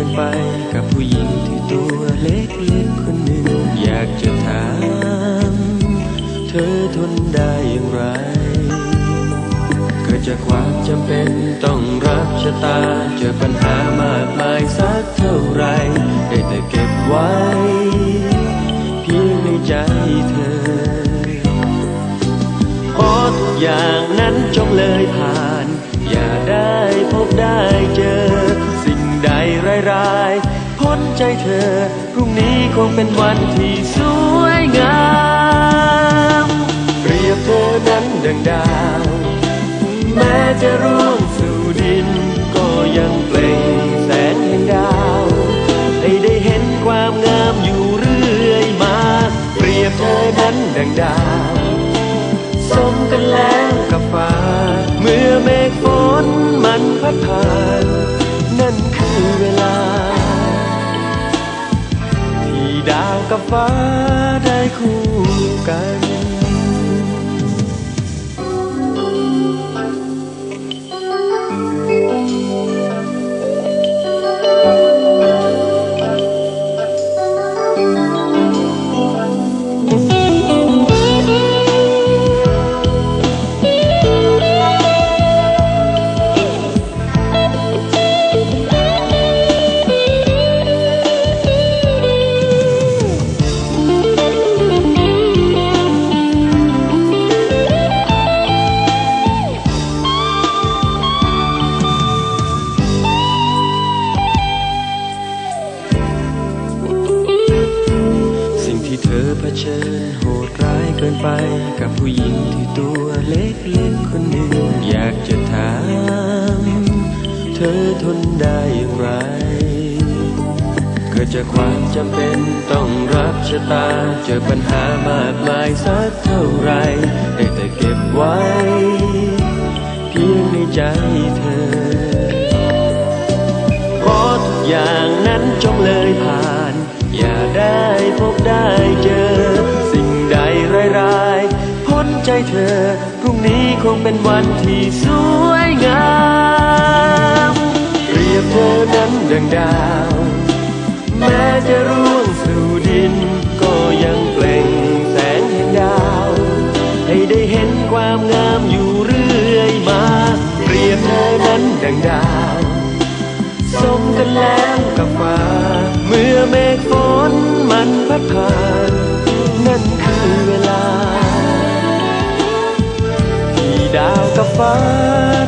กินไปกับผู้หญิงที่ตัวเล็กเล็กคนหนึ่ง อยากจะถาม เธอทนได้อย่างไร เกิดจากความจำเป็นต้องรับชะตา เจอปัญหามากมายสักเท่าไร ได้แต่เก็บไว้ เพียงในใจเธอขอทุกอย่างนั้นจงเลยผ่าน อย่าได้พบได้เจอ ร้ายพ้นใจเธอ พรุ่งนี้คงเป็นวันที่สวยงาม เปรียบเธอนั้นดังดาว แม้จะร่วงสู่ดิน ก็ยังเปล่งแสงแห่งดาว ให้ได้เห็นความงามอยู่เรื่อยมา เปรียบเธอนั้นดังดาว ดาวกับฟ้าได้คู่กัน เชิญโหดร้ายเกินไป กับผู้หญิงที่ตัวเล็กๆคนหนึ่ง อยากจะถาม เธอทนได้อย่างไร เกิดจากความจำเป็นต้องรับชะตา เจอปัญหามากมายสักเท่าไรได้แต่เก็บไว้ เพียงในใจเธอขอทุกอย่างนั้นจงเลยผ่าน อย่าได้พบได้เจอ เธอ พรุ่งนี้คงเป็นวันที่สวยงามเปรียบเธอนั้นดังดาว แม้จะร่วงสู่ดิน ก็ยังเปล่งแสงแห่งดาว ให้ได้เห็นความงามอยู่เรื่อยมาเปรียบเธอนั้นดังดาวสมกันแล้วกับฟ้า เมื่อเมฆฝนมันพัดผ่าน fire.